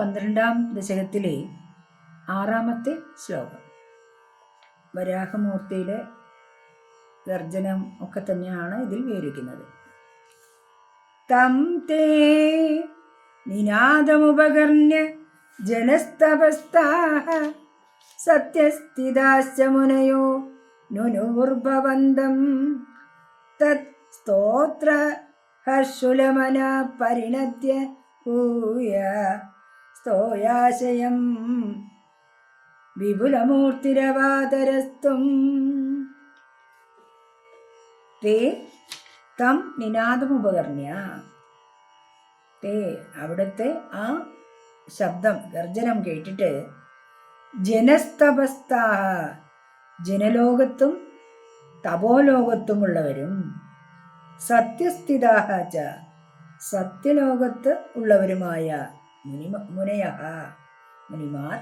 പന്ത്രണ്ടാം ദശകത്തിലെ ആറാമത്തെ ശ്ലോകം. വരാഹമൂർത്തിയിലെ ഗർജനം ഒക്കെ തന്നെയാണ് ഇതിൽ വിവരിക്കുന്നത്. തം തേ നിനാദമുപകർണ്യ ജനസ്തപസ്താഹ സത്യസ്ഥിതാശ്ച മുനയോ നുനുർഭവന്തം തത് സ്തോത്ര ഹർഷുലമന പരിണത്യ ഭൂയ സ്തോയാശയം വിപുലമൂർത്തിരവാതരസ്തും തേ തം നിനാദമുപകർണ്യ. തേ അവിടുത്തെ ആ ശബ്ദം ഗർജനം കേട്ടിട്ട് ജനസ്തപസ്താ ജനലോകത്തും തപോലോകത്തുമുള്ളവരും സത്യസ്ഥിതാഹ സത്യലോകത്ത് ഉള്ളവരുമായ മുനി മുനയ മുനിമാർ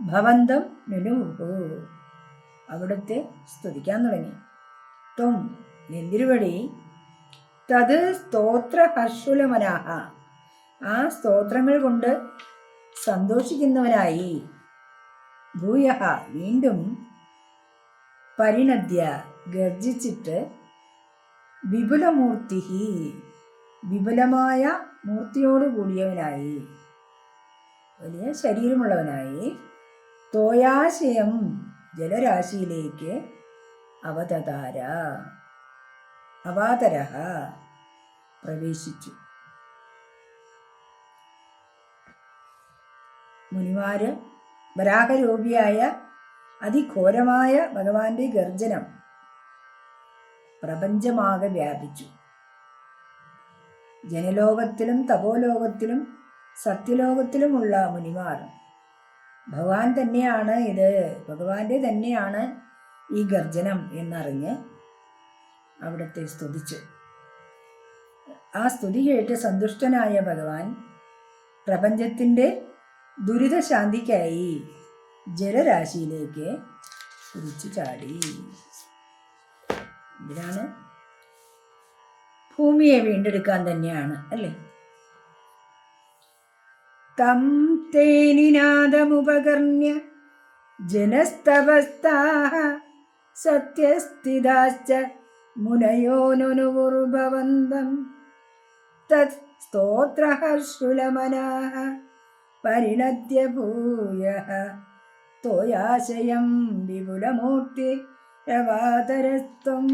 ഭവന്തം നുനുഹു അവിടുത്തെ സ്തുതിക്കാൻ തുടങ്ങി. ത്വം നെന്തിരുവടി. തത് സ്തോത്ര ഹർഷുലമനാഹ ആ സ്തോത്രങ്ങൾ കൊണ്ട് സന്തോഷിക്കുന്നവനായി. ഭൂയ വീണ്ടും പരിണദ്യ ഗർജിച്ചിട്ട് വിപുലമൂർത്തി വിപുലമായ മൂർത്തിയോട് കൂടിയവനായി. വലിയ ശരീരമുള്ളവനായി. തോയാശയം ജലരാശിയിലേക്ക് അവതതാര അവാതര പ്രവേശിച്ചു. മുനിമാര് വരാഹരൂപിയായ അതിഘോരമായ ഭഗവാന്റെ ഗർജനം പ്രപഞ്ചമാകെ വ്യാപിച്ചു. ജനലോകത്തിലും തപോലോകത്തിലും സത്യലോകത്തിലുമുള്ള മുനിമാർ. ഭഗവാൻ തന്നെയാണ് ഇത്. ഭഗവാന്റെ തന്നെയാണ് ഈ ഗർജനം എന്നറിഞ്ഞ് അവിടുത്തെ സ്തുതിച്ചു. ആ സ്തുതി കേട്ട് സന്തുഷ്ടനായ ഭഗവാൻ പ്രപഞ്ചത്തിന്റെ ദുരിതശാന്തിക്കായി ജലരാശിയിലേക്ക് കുതിച്ചു ചാടി. ഇതിനാണ് ഭൂമിയെ വീണ്ടെടുക്കാൻ തന്നെയാണ് അല്ലേ? തം തേനിനാദമുപകർണ്യ ജനസ്തവസ്ഥ സത്യസ്ഥിതാശ്ച മുനയോനുഭവന്തം തത് സ്തോത്രഹർഷുലമനാഹ പരിണത്യ ഭൂയ തോയാശയം വിപുലമൂർത്തി രവാതരസ്ത്വം